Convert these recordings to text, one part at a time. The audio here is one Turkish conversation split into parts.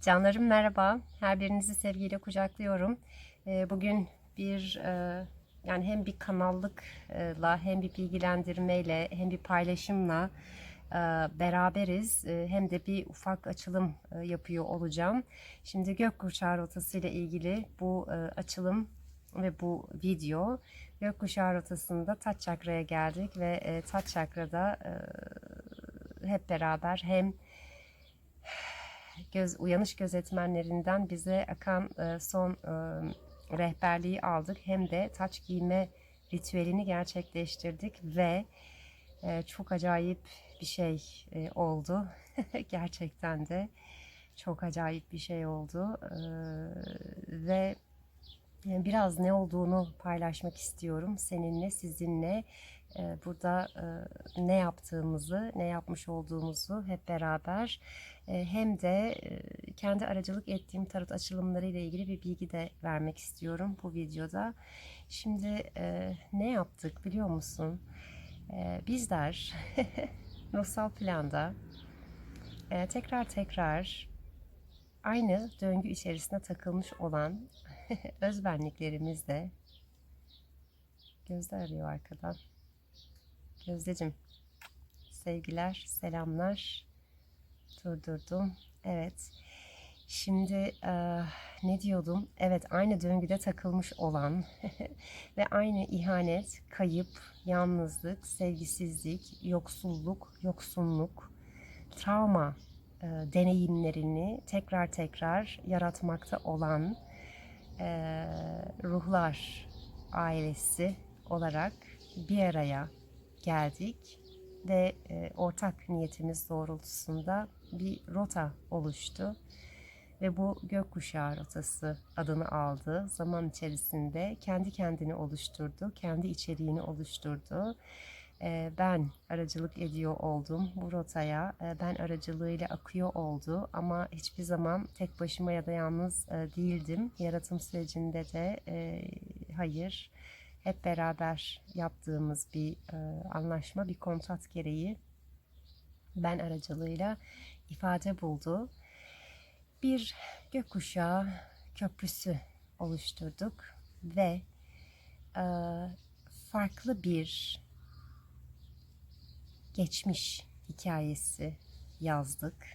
Canlarım merhaba. Her birinizi sevgiyle kucaklıyorum. Ee, Bugün bir e, yani hem bir kanallıkla hem bir bilgilendirmeyle hem bir paylaşımla e, beraberiz. E, Hem de bir ufak açılım yapıyor olacağım. Şimdi gökkuşağı rotası ile ilgili bu açılım ve bu video gökkuşağı rotasında taç çakraya geldik ve taç çakrada hep beraber hem göz uyanış gözetmenlerinden bize akan e, son e, rehberliği aldık. Hem de taç giyme ritüelini gerçekleştirdik ve e, çok acayip bir şey e, oldu. Gerçekten de çok acayip bir şey oldu. E, ve e, biraz ne olduğunu paylaşmak istiyorum seninle, sizinle. E, Burada e, ne yaptığımızı, ne yapmış olduğumuzu hep beraber e, hem de e, kendi aracılık ettiğim tarot açılımları ile ilgili bir bilgi de vermek istiyorum bu videoda. Şimdi ne yaptık biliyor musun? Bizler ruhsal planda tekrar tekrar aynı döngü içerisine takılmış olan özbenliklerimizde Gözde arıyor arkadan. Gözdeciğim sevgiler, selamlar. Durdurdum. Evet. Şimdi e, ne diyordum? Evet aynı döngüde takılmış olan ve aynı ihanet, kayıp, yalnızlık, sevgisizlik, yoksulluk, yoksunluk, travma e, deneyimlerini tekrar tekrar yaratmakta olan e, ruhlar ailesi olarak bir araya geldik ve e, ortak niyetimiz doğrultusunda bir rota oluştu ve bu gökkuşağı rotası adını aldı. Zaman içerisinde kendi kendini oluşturdu, kendi içeriğini oluşturdu. E, ben aracılık ediyor oldum bu rotaya. E, ben aracılığıyla akıyor oldu ama hiçbir zaman tek başıma ya da yalnız e, değildim. Yaratım sürecinde de e, hayır hep beraber yaptığımız bir e, anlaşma, bir kontrat gereği ben aracılığıyla ifade buldu. Bir gökkuşağı köprüsü oluşturduk ve e, farklı bir geçmiş hikayesi yazdık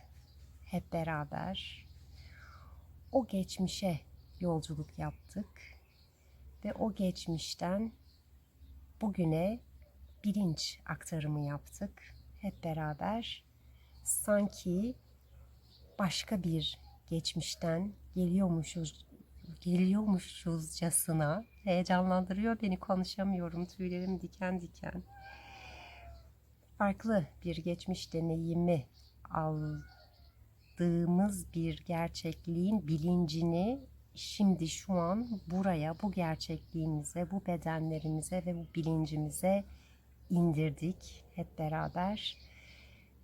hep beraber. O geçmişe yolculuk yaptık ve o geçmişten bugüne bilinç aktarımı yaptık hep beraber. Sanki başka bir geçmişten geliyormuşuz geliyormuşuzcasına heyecanlandırıyor beni konuşamıyorum tüylerim diken diken farklı bir geçmiş deneyimi aldığımız bir gerçekliğin bilincini şimdi şu an buraya, bu gerçekliğimize, bu bedenlerimize ve bu bilincimize indirdik hep beraber.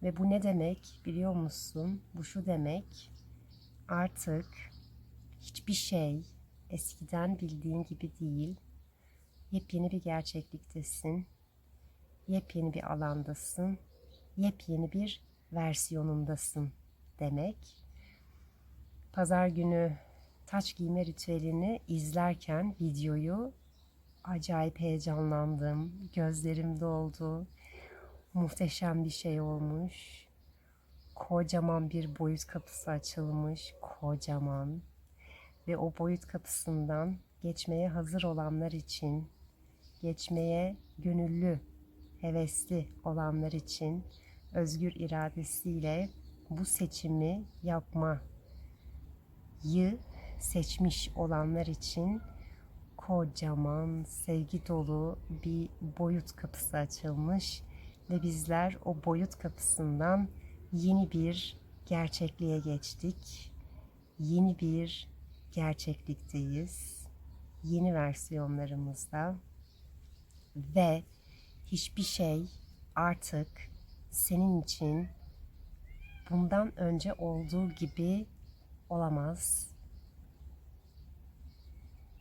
Ve bu ne demek biliyor musun? Bu şu demek. Artık hiçbir şey eskiden bildiğin gibi değil. Yepyeni bir gerçekliktesin. Yepyeni bir alandasın. Yepyeni bir versiyonundasın demek. Pazar günü taç giyme ritüelini izlerken videoyu acayip heyecanlandım. Gözlerim doldu. Muhteşem bir şey olmuş. Kocaman bir boyut kapısı açılmış. Kocaman. Ve o boyut kapısından geçmeye hazır olanlar için, geçmeye gönüllü, hevesli olanlar için özgür iradesiyle bu seçimi yapmayı seçmiş olanlar için kocaman sevgi dolu bir boyut kapısı açılmış ve bizler o boyut kapısından yeni bir gerçekliğe geçtik. Yeni bir gerçeklikteyiz. Yeni versiyonlarımızda ve hiçbir şey artık senin için bundan önce olduğu gibi olamaz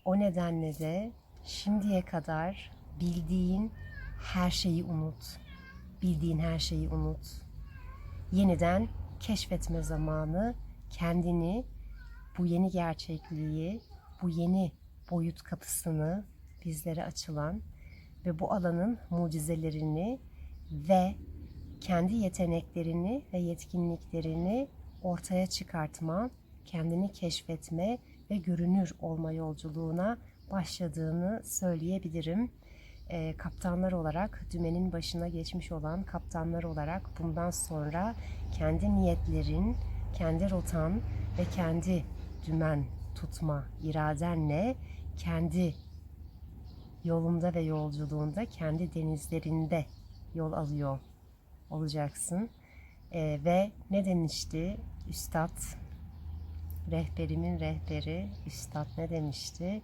o nedenle de şimdiye kadar bildiğin her şeyi unut. Bildiğin her şeyi unut. Yeniden keşfetme zamanı, kendini, bu yeni gerçekliği, bu yeni boyut kapısını bizlere açılan ve bu alanın mucizelerini ve kendi yeteneklerini ve yetkinliklerini ortaya çıkartma, kendini keşfetme ve görünür olma yolculuğuna başladığını söyleyebilirim. E, kaptanlar olarak, dümenin başına geçmiş olan kaptanlar olarak bundan sonra kendi niyetlerin, kendi rotan ve kendi dümen tutma iradenle kendi yolunda ve yolculuğunda kendi denizlerinde yol alıyor olacaksın. Ee, ve ne demişti Üstad, rehberimin rehberi Üstad ne demişti?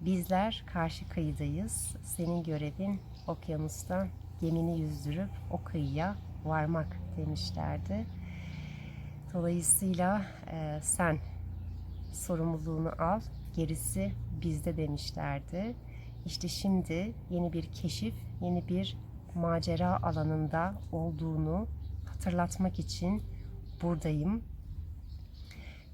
Bizler karşı kıyıdayız. Senin görevin okyanusta gemini yüzdürüp o kıyıya varmak demişlerdi. Dolayısıyla e, sen sorumluluğunu al, gerisi bizde demişlerdi. İşte şimdi yeni bir keşif, yeni bir macera alanında olduğunu hatırlatmak için buradayım.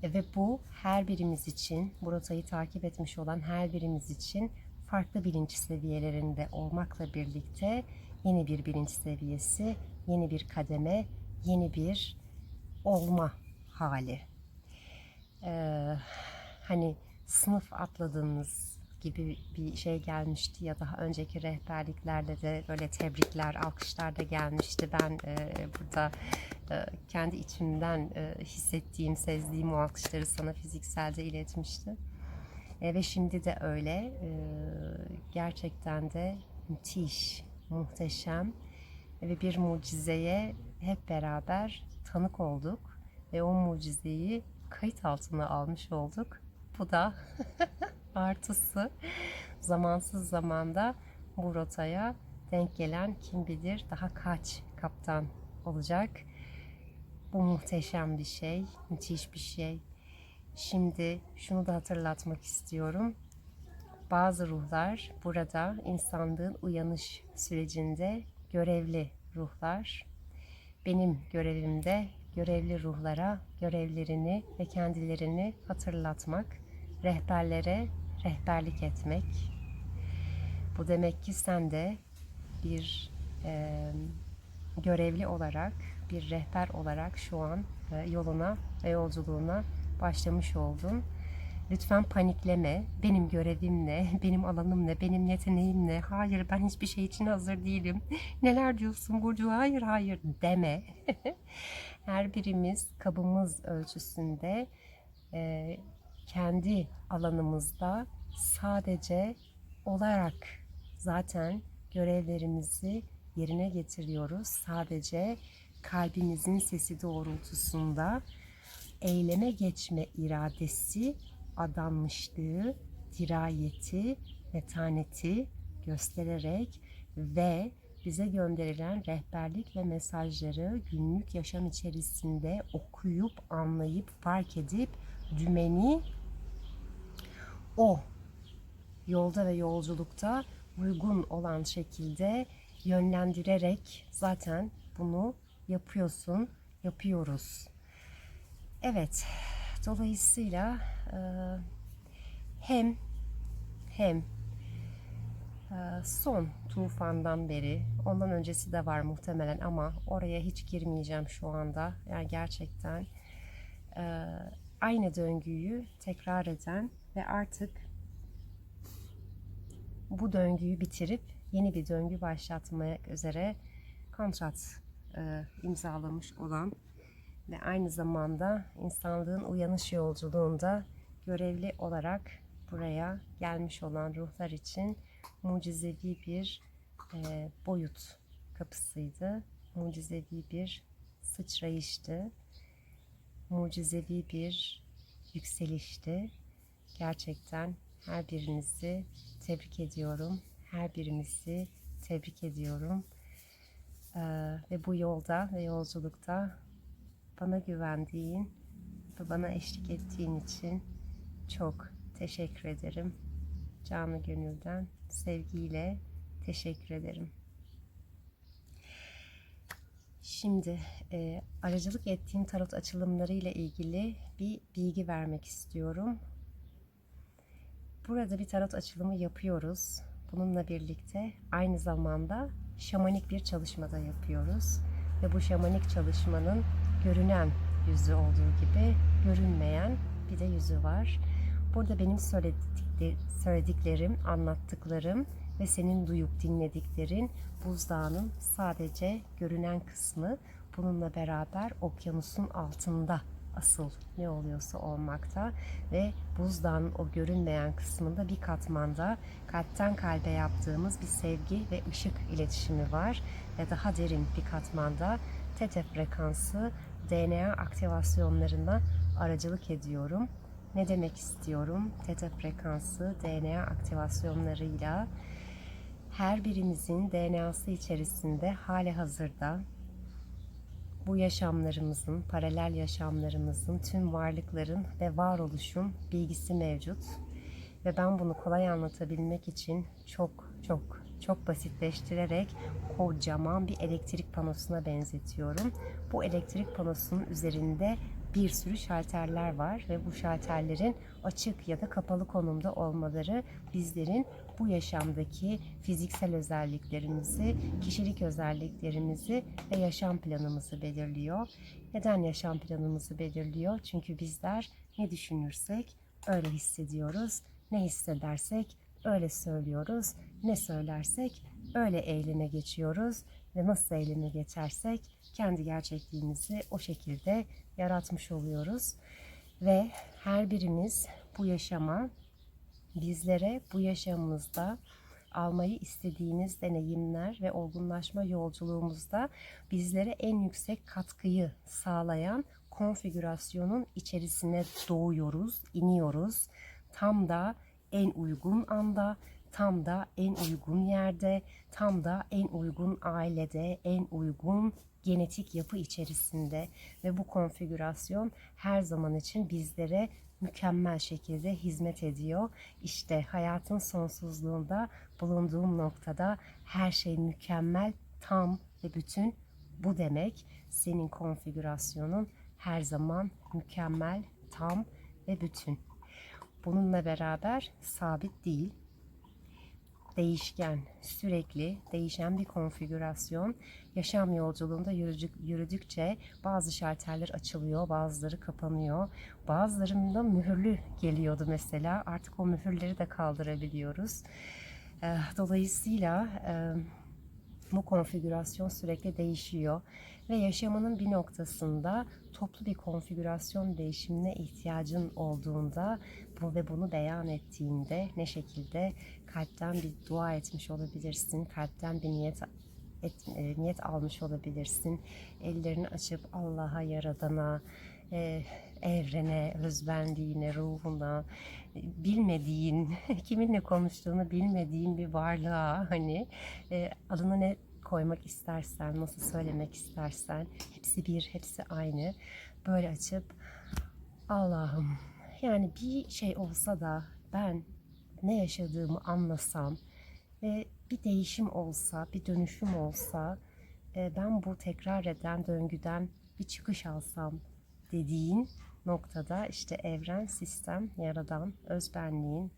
E, Ve bu her birimiz için, bu rotayı takip etmiş olan her birimiz için farklı bilinç seviyelerinde olmakla birlikte yeni bir bilinç seviyesi, yeni bir kademe, yeni bir olma hali. Ee, hani sınıf atladığınız gibi bir şey gelmişti ya daha önceki rehberliklerde de böyle tebrikler, alkışlar da gelmişti. Ben e, burada e, kendi içimden e, hissettiğim, sezdiğim o alkışları sana fizikselde iletmiştim. E, ve şimdi de öyle. E, gerçekten de müthiş, muhteşem ve bir mucizeye hep beraber tanık olduk ve o mucizeyi kayıt altına almış olduk. Bu da artısı zamansız zamanda bu rotaya denk gelen kim bilir daha kaç kaptan olacak. Bu muhteşem bir şey, müthiş bir şey. Şimdi şunu da hatırlatmak istiyorum. Bazı ruhlar burada insanlığın uyanış sürecinde görevli ruhlar. Benim görevimde görevli ruhlara görevlerini ve kendilerini hatırlatmak, rehberlere rehberlik etmek. Bu demek ki sen de bir e, görevli olarak, bir rehber olarak şu an e, yoluna ve yolculuğuna başlamış oldun. Lütfen panikleme. Benim görevim ne? Benim alanım ne? Benim yeteneğim ne? Hayır ben hiçbir şey için hazır değilim. Neler diyorsun Burcu? Hayır hayır deme. Her birimiz kabımız ölçüsünde e, kendi alanımızda sadece olarak zaten görevlerimizi yerine getiriyoruz. Sadece kalbimizin sesi doğrultusunda eyleme geçme iradesi, adanmışlığı, dirayeti, metaneti göstererek ve bize gönderilen rehberlik ve mesajları günlük yaşam içerisinde okuyup, anlayıp, fark edip dümeni o yolda ve yolculukta uygun olan şekilde yönlendirerek zaten bunu yapıyorsun, yapıyoruz. Evet, dolayısıyla e, hem hem e, son tufandan beri, ondan öncesi de var muhtemelen ama oraya hiç girmeyeceğim şu anda. Yani gerçekten e, aynı döngüyü tekrar eden ve artık bu döngüyü bitirip yeni bir döngü başlatmaya üzere kontrat e, imzalamış olan ve aynı zamanda insanlığın uyanış yolculuğunda görevli olarak buraya gelmiş olan ruhlar için mucizevi bir e, boyut kapısıydı. Mucizevi bir sıçrayıştı. Mucizevi bir yükselişti. Gerçekten her birinizi tebrik ediyorum. Her birimizi tebrik ediyorum. Ee, ve bu yolda ve yolculukta bana güvendiğin ve bana eşlik ettiğin için çok teşekkür ederim. Canı gönülden sevgiyle teşekkür ederim. Şimdi e, aracılık ettiğim tarot açılımları ile ilgili bir bilgi vermek istiyorum. Burada bir tarot açılımı yapıyoruz. Bununla birlikte aynı zamanda şamanik bir çalışma da yapıyoruz. Ve bu şamanik çalışmanın görünen yüzü olduğu gibi görünmeyen bir de yüzü var. Burada benim söyledikleri- söylediklerim, anlattıklarım ve senin duyup dinlediklerin buzdağının sadece görünen kısmı bununla beraber okyanusun altında asıl ne oluyorsa olmakta ve buzdağının o görünmeyen kısmında bir katmanda kalpten kalbe yaptığımız bir sevgi ve ışık iletişimi var ve daha derin bir katmanda tete frekansı DNA aktivasyonlarına aracılık ediyorum. Ne demek istiyorum? Teta frekansı DNA aktivasyonlarıyla her birimizin DNA'sı içerisinde hali hazırda bu yaşamlarımızın, paralel yaşamlarımızın, tüm varlıkların ve varoluşun bilgisi mevcut. Ve ben bunu kolay anlatabilmek için çok çok çok basitleştirerek kocaman bir elektrik panosuna benzetiyorum. Bu elektrik panosunun üzerinde bir sürü şalterler var ve bu şalterlerin açık ya da kapalı konumda olmaları bizlerin bu yaşamdaki fiziksel özelliklerimizi, kişilik özelliklerimizi ve yaşam planımızı belirliyor. Neden yaşam planımızı belirliyor? Çünkü bizler ne düşünürsek öyle hissediyoruz, ne hissedersek öyle söylüyoruz, ne söylersek öyle eyleme geçiyoruz ve nasıl eyleme geçersek kendi gerçekliğimizi o şekilde yaratmış oluyoruz. Ve her birimiz bu yaşama bizlere bu yaşamımızda almayı istediğimiz deneyimler ve olgunlaşma yolculuğumuzda bizlere en yüksek katkıyı sağlayan konfigürasyonun içerisine doğuyoruz, iniyoruz. Tam da en uygun anda, tam da en uygun yerde, tam da en uygun ailede, en uygun genetik yapı içerisinde ve bu konfigürasyon her zaman için bizlere mükemmel şekilde hizmet ediyor. İşte hayatın sonsuzluğunda bulunduğum noktada her şey mükemmel, tam ve bütün bu demek. Senin konfigürasyonun her zaman mükemmel, tam ve bütün. Bununla beraber sabit değil, değişken, sürekli değişen bir konfigürasyon. Yaşam yolculuğunda yürüdük, yürüdükçe bazı şalterler açılıyor, bazıları kapanıyor. Bazılarında mühürlü geliyordu mesela. Artık o mühürleri de kaldırabiliyoruz. Ee, Dolayısıyla bu konfigürasyon sürekli değişiyor ve yaşamının bir noktasında toplu bir konfigürasyon değişimine ihtiyacın olduğunda bu ve bunu beyan ettiğinde ne şekilde kalpten bir dua etmiş olabilirsin, kalpten bir niyet et, e, niyet almış olabilirsin. Ellerini açıp Allah'a, Yaradan'a, e, evrene, özbenliğine, ruhuna, bilmediğin, kiminle konuştuğunu bilmediğin bir varlığa hani e, adını ne koymak istersen, nasıl söylemek istersen hepsi bir, hepsi aynı. Böyle açıp Allah'ım yani bir şey olsa da ben ne yaşadığımı anlasam ve bir değişim olsa, bir dönüşüm olsa e, ben bu tekrar eden döngüden bir çıkış alsam dediğin noktada işte evren, sistem, yaradan, özbenliğin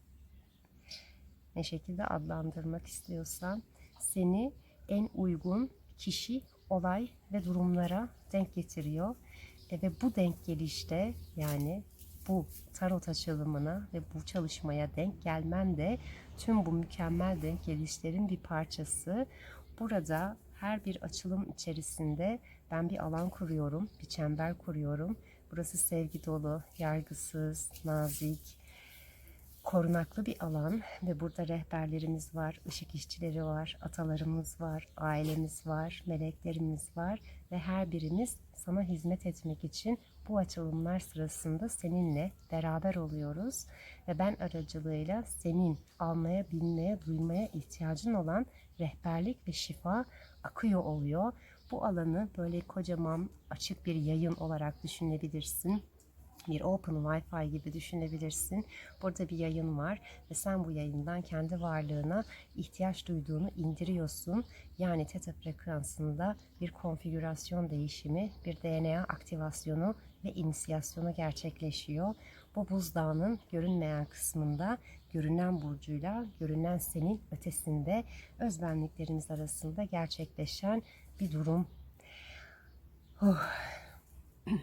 ne şekilde adlandırmak istiyorsan seni en uygun kişi, olay ve durumlara denk getiriyor. E, ve bu denk gelişte yani bu tarot açılımına ve bu çalışmaya denk gelmen de tüm bu mükemmel denk gelişlerin bir parçası. Burada her bir açılım içerisinde ben bir alan kuruyorum, bir çember kuruyorum. Burası sevgi dolu, yargısız, nazik, korunaklı bir alan ve burada rehberlerimiz var, ışık işçileri var, atalarımız var, ailemiz var, meleklerimiz var ve her birimiz sana hizmet etmek için bu açılımlar sırasında seninle beraber oluyoruz ve ben aracılığıyla senin almaya, bilmeye, duymaya ihtiyacın olan rehberlik ve şifa akıyor oluyor. Bu alanı böyle kocaman açık bir yayın olarak düşünebilirsin bir open Wi-Fi gibi düşünebilirsin. Burada bir yayın var ve sen bu yayından kendi varlığına ihtiyaç duyduğunu indiriyorsun. Yani teta frekansında bir konfigürasyon değişimi, bir DNA aktivasyonu ve inisiyasyonu gerçekleşiyor. Bu buzdağının görünmeyen kısmında görünen burcuyla görünen senin ötesinde özbenliklerimiz arasında gerçekleşen bir durum. Oh.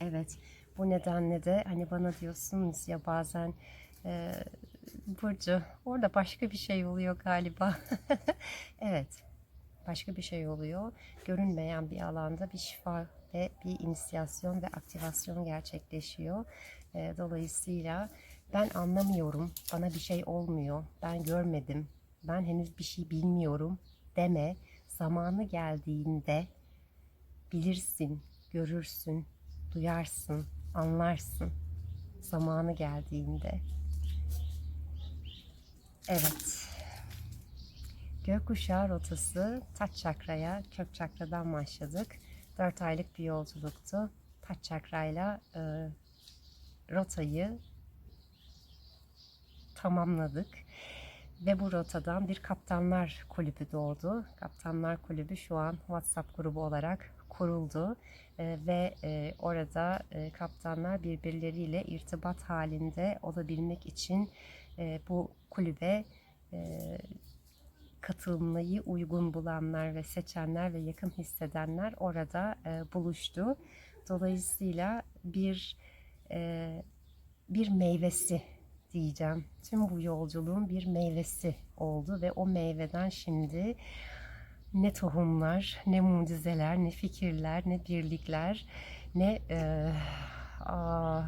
Evet, bu nedenle de hani bana diyorsunuz ya bazen e, Burcu orada başka bir şey oluyor galiba. evet, başka bir şey oluyor. Görünmeyen bir alanda bir şifa ve bir inisiyasyon ve aktivasyon gerçekleşiyor. E, dolayısıyla ben anlamıyorum, bana bir şey olmuyor, ben görmedim, ben henüz bir şey bilmiyorum deme. Zamanı geldiğinde bilirsin, görürsün, duyarsın, anlarsın. Zamanı geldiğinde. Evet. Gökkuşağı rotası taç çakraya, kök çakradan başladık. 4 aylık bir yolculuktu. Taç çakrayla e, rotayı tamamladık. Ve bu rotadan bir kaptanlar kulübü doğdu. Kaptanlar kulübü şu an WhatsApp grubu olarak kuruldu e, ve e, orada e, kaptanlar birbirleriyle irtibat halinde olabilmek için e, bu kulübe e, katılmayı uygun bulanlar ve seçenler ve yakın hissedenler orada e, buluştu. Dolayısıyla bir e, bir meyvesi diyeceğim. Tüm bu yolculuğun bir meyvesi oldu ve o meyveden şimdi ne tohumlar, ne mucizeler, ne fikirler, ne birlikler, ne e, aa,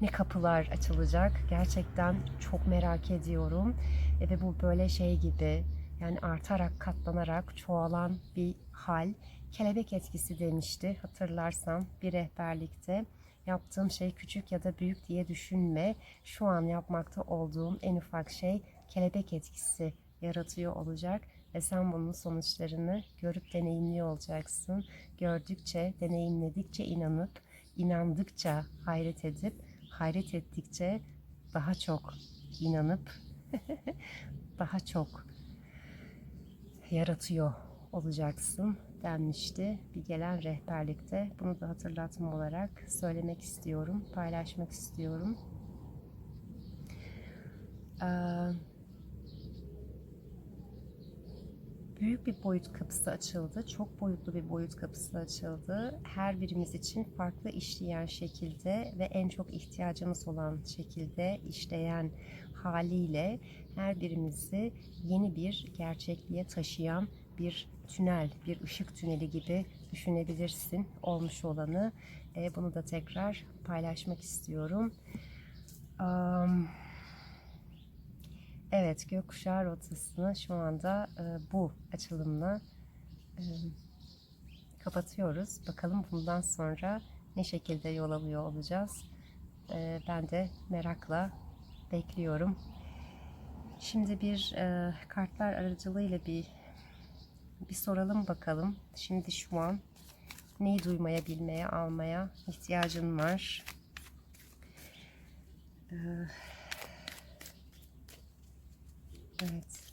ne kapılar açılacak. Gerçekten çok merak ediyorum. E, ve bu böyle şey gibi yani artarak, katlanarak çoğalan bir hal. Kelebek etkisi demişti hatırlarsan bir rehberlikte. Yaptığım şey küçük ya da büyük diye düşünme. Şu an yapmakta olduğum en ufak şey kelebek etkisi yaratıyor olacak ve sen bunun sonuçlarını görüp deneyimliyor olacaksın. Gördükçe, deneyimledikçe inanıp, inandıkça hayret edip, hayret ettikçe daha çok inanıp, daha çok yaratıyor olacaksın denmişti bir gelen rehberlikte. Bunu da hatırlatma olarak söylemek istiyorum, paylaşmak istiyorum. Ee, büyük bir boyut kapısı açıldı. Çok boyutlu bir boyut kapısı açıldı. Her birimiz için farklı işleyen şekilde ve en çok ihtiyacımız olan şekilde işleyen haliyle her birimizi yeni bir gerçekliğe taşıyan bir tünel, bir ışık tüneli gibi düşünebilirsin olmuş olanı. E, bunu da tekrar paylaşmak istiyorum. Um, evet, gökkuşağı rotasını şu anda e, bu açılımla e, kapatıyoruz. Bakalım bundan sonra ne şekilde yol alıyor olacağız. E, ben de merakla bekliyorum. Şimdi bir e, kartlar aracılığıyla bir bir soralım bakalım. Şimdi şu an neyi duymaya, bilmeye, almaya ihtiyacın var. Ee, evet.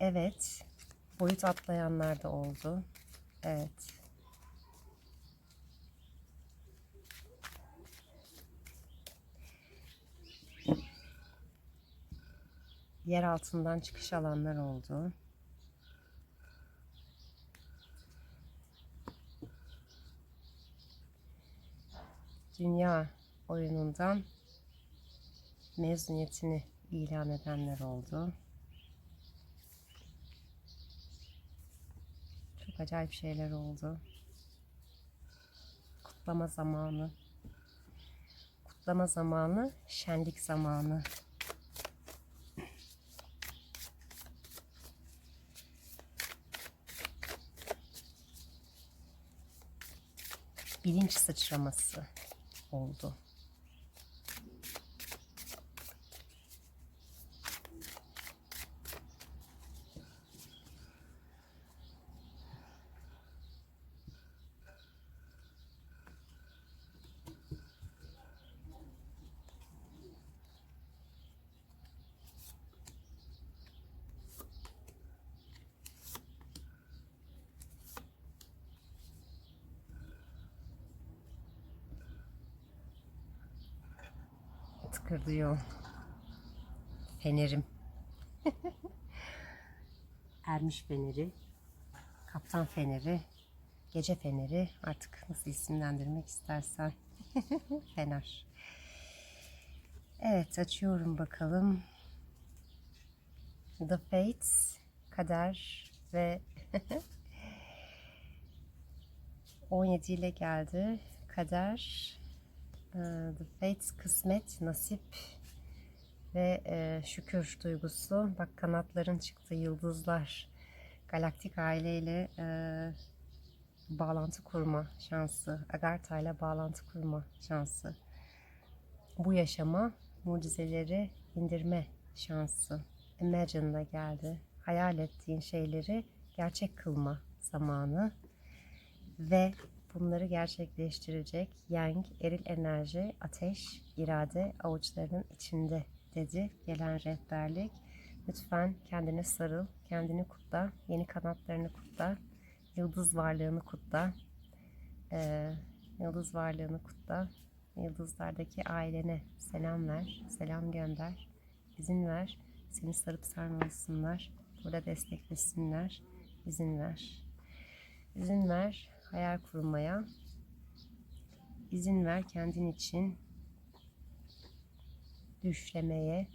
Evet. Boyut atlayanlar da oldu. Evet. Yer altından çıkış alanlar oldu. Dünya oyunundan mezuniyetini ilan edenler oldu. Çok acayip şeyler oldu. Kutlama zamanı. Kutlama zamanı, şenlik zamanı. Bilinç sıçraması oldu. Şıkırdıyor. Fenerim. Ermiş feneri, kaptan feneri, gece feneri artık nasıl isimlendirmek istersen. Fener. Evet açıyorum bakalım. The Fates, Kader ve 17 ile geldi. Kader, The Fates, kısmet, nasip ve e, şükür duygusu. Bak kanatların çıktı, yıldızlar. Galaktik aileyle e, bağlantı kurma şansı. Agartha ile bağlantı kurma şansı. Bu yaşama mucizeleri indirme şansı. Imagine'da geldi. Hayal ettiğin şeyleri gerçek kılma zamanı ve bunları gerçekleştirecek yang, eril enerji, ateş, irade avuçlarının içinde dedi gelen rehberlik. Lütfen kendine sarıl, kendini kutla, yeni kanatlarını kutla, yıldız varlığını kutla, ee, yıldız varlığını kutla, yıldızlardaki ailene selam ver, selam gönder, izin ver, seni sarıp sarmalısınlar, burada desteklesinler, izin ver. İzin ver hayal kurmaya, izin ver kendin için düşlemeye,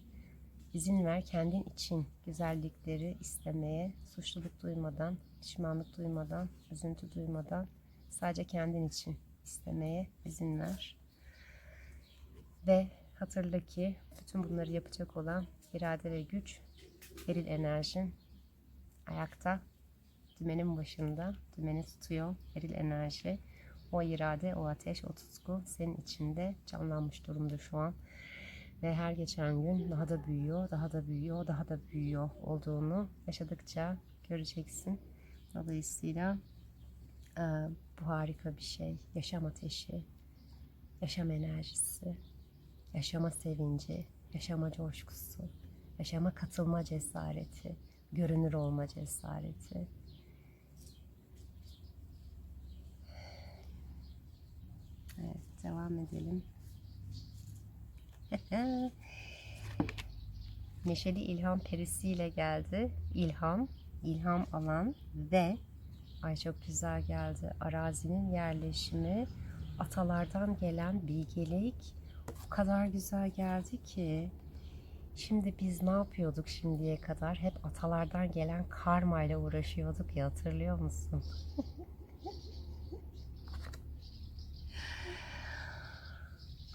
izin ver kendin için güzellikleri istemeye, suçluluk duymadan, pişmanlık duymadan, üzüntü duymadan sadece kendin için istemeye izin ver. Ve hatırla ki bütün bunları yapacak olan irade ve güç, eril enerjin ayakta, dümenin başında, dümeni tutuyor, eril enerji. O irade, o ateş, o tutku senin içinde canlanmış durumda şu an. Ve her geçen gün daha da büyüyor, daha da büyüyor, daha da büyüyor olduğunu yaşadıkça göreceksin. Dolayısıyla e, bu harika bir şey. Yaşam ateşi, yaşam enerjisi, yaşama sevinci, yaşama coşkusu, yaşama katılma cesareti, görünür olma cesareti. Evet, devam edelim. Neşeli ilham perisiyle geldi. İlham, ilham alan ve ay çok güzel geldi. Arazinin yerleşimi, atalardan gelen bilgelik o kadar güzel geldi ki Şimdi biz ne yapıyorduk şimdiye kadar? Hep atalardan gelen karma ile uğraşıyorduk ya hatırlıyor musun?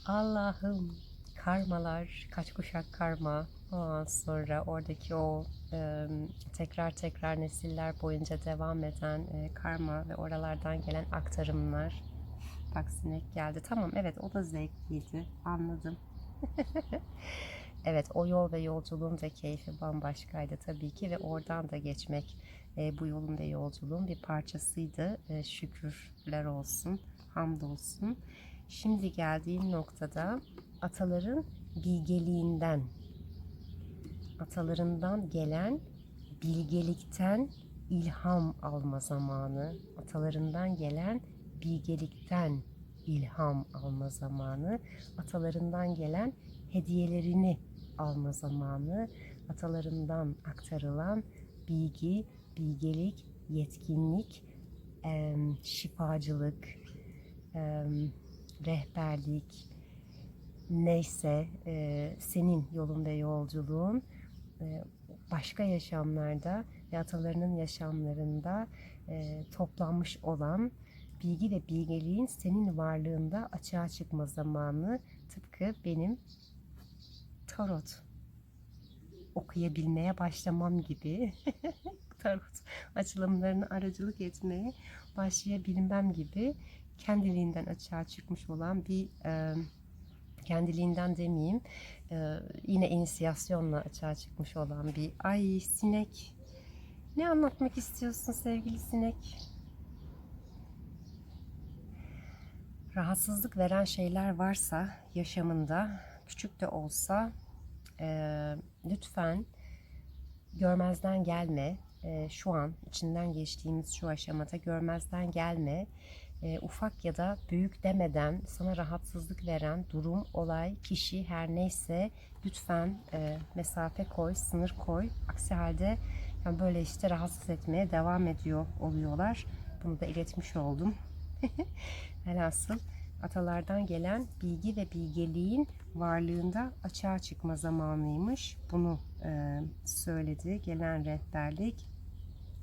Allah'ım karmalar, kaç kuşak karma. Ondan sonra oradaki o e, tekrar tekrar nesiller boyunca devam eden e, karma ve oralardan gelen aktarımlar. Bak sinek geldi. Tamam evet o da zevkliydi. Anladım. evet o yol ve yolculuğun da keyfi bambaşkaydı tabii ki ve oradan da geçmek e, bu yolun ve yolculuğun bir parçasıydı. E, şükürler olsun, hamdolsun. Şimdi geldiğim noktada ataların bilgeliğinden, atalarından gelen bilgelikten ilham alma zamanı, atalarından gelen bilgelikten ilham alma zamanı, atalarından gelen hediyelerini alma zamanı, atalarından aktarılan bilgi, bilgelik, yetkinlik, şifacılık, rehberlik, neyse senin yolun ve yolculuğun başka yaşamlarda ve atalarının yaşamlarında toplanmış olan bilgi ve bilgeliğin senin varlığında açığa çıkma zamanı tıpkı benim tarot okuyabilmeye başlamam gibi tarot açılımlarını aracılık etmeye başlayabilmem gibi kendiliğinden açığa çıkmış olan bir e, kendiliğinden demeyeyim e, yine inisiyasyonla açığa çıkmış olan bir ay sinek ne anlatmak istiyorsun sevgili sinek? rahatsızlık veren şeyler varsa yaşamında küçük de olsa e, lütfen görmezden gelme. E, şu an içinden geçtiğimiz şu aşamada görmezden gelme e, ufak ya da büyük demeden sana rahatsızlık veren durum, olay, kişi her neyse lütfen e, mesafe koy, sınır koy. Aksi halde yani böyle işte rahatsız etmeye devam ediyor oluyorlar. Bunu da iletmiş oldum. Velhasıl atalardan gelen bilgi ve bilgeliğin varlığında açığa çıkma zamanıymış. Bunu e, söyledi gelen rehberlik.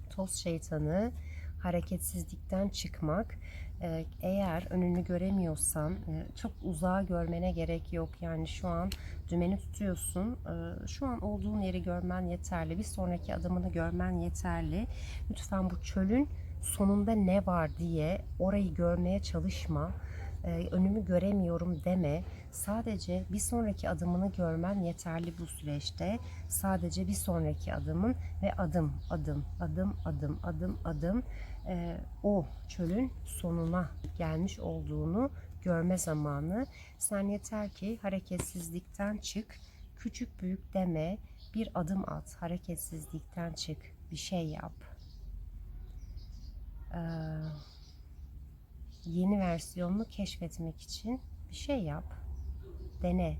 Toz şeytanı hareketsizlikten çıkmak. E, eğer önünü göremiyorsan e, çok uzağa görmene gerek yok. Yani şu an dümeni tutuyorsun. E, şu an olduğun yeri görmen yeterli. Bir sonraki adımını görmen yeterli. Lütfen bu çölün sonunda ne var diye orayı görmeye çalışma. Ee, önümü göremiyorum deme. Sadece bir sonraki adımını görmen yeterli bu süreçte. Sadece bir sonraki adımın ve adım adım adım adım adım adım e, o çölün sonuna gelmiş olduğunu görme zamanı. Sen yeter ki hareketsizlikten çık. Küçük büyük deme. Bir adım at. Hareketsizlikten çık. Bir şey yap. Ee, yeni versiyonunu keşfetmek için bir şey yap. Dene.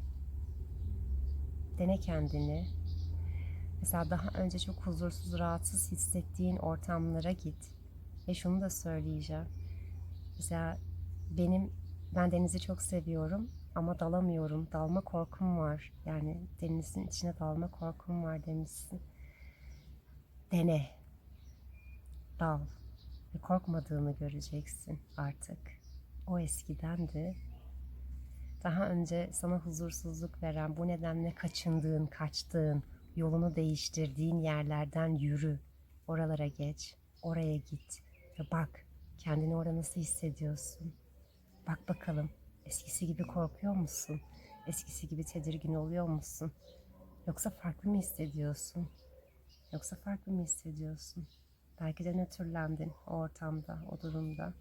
Dene kendini. Mesela daha önce çok huzursuz, rahatsız hissettiğin ortamlara git. Ve şunu da söyleyeceğim. Mesela benim ben denizi çok seviyorum ama dalamıyorum. Dalma korkum var. Yani denizin içine dalma korkum var demişsin. Dene. Dal ve korkmadığını göreceksin artık. O eskidendi. Daha önce sana huzursuzluk veren, bu nedenle kaçındığın, kaçtığın, yolunu değiştirdiğin yerlerden yürü. Oralara geç, oraya git ve bak kendini orada nasıl hissediyorsun. Bak bakalım eskisi gibi korkuyor musun? Eskisi gibi tedirgin oluyor musun? Yoksa farklı mı hissediyorsun? Yoksa farklı mı hissediyorsun? Belki de nötrlendin o ortamda, o durumda.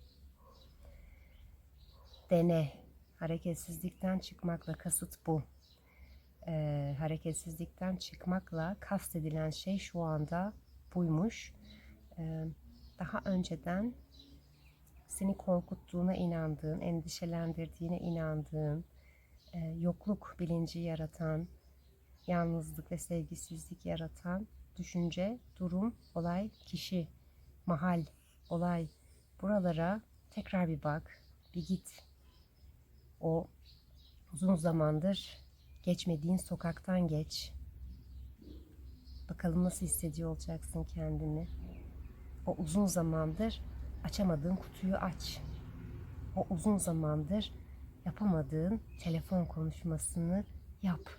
Dene. Hareketsizlikten çıkmakla kasıt bu. Ee, hareketsizlikten çıkmakla kastedilen şey şu anda buymuş. Ee, daha önceden seni korkuttuğuna inandığın, endişelendirdiğine inandığın, e, yokluk bilinci yaratan, yalnızlık ve sevgisizlik yaratan düşünce, durum, olay, kişi, mahal, olay buralara tekrar bir bak, bir git. O uzun zamandır geçmediğin sokaktan geç. Bakalım nasıl hissediyor olacaksın kendini. O uzun zamandır açamadığın kutuyu aç. O uzun zamandır yapamadığın telefon konuşmasını yap.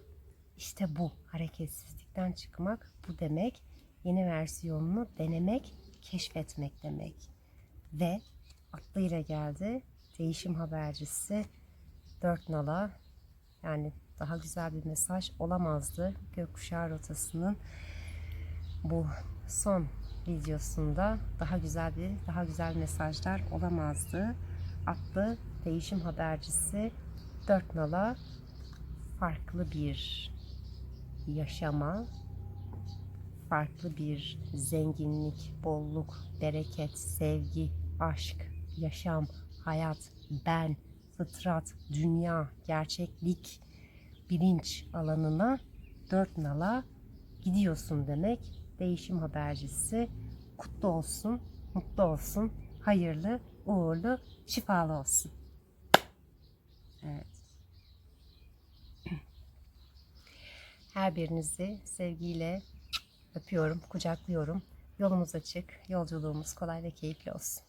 İşte bu hareketsizlikten çıkmak bu demek. Yeni versiyonunu denemek, keşfetmek demek. Ve atlıyla geldi. Değişim habercisi dört nala yani daha güzel bir mesaj olamazdı. Gökkuşağı rotasının bu son videosunda daha güzel bir daha güzel mesajlar olamazdı. Atlı değişim habercisi dört nala farklı bir yaşama, farklı bir zenginlik, bolluk, bereket, sevgi, aşk, yaşam, hayat, ben, fıtrat, dünya, gerçeklik, bilinç alanına dört nala gidiyorsun demek. Değişim habercisi kutlu olsun, mutlu olsun, hayırlı, uğurlu, şifalı olsun. Evet. Her birinizi sevgiyle öpüyorum, kucaklıyorum. Yolumuz açık, yolculuğumuz kolay ve keyifli olsun.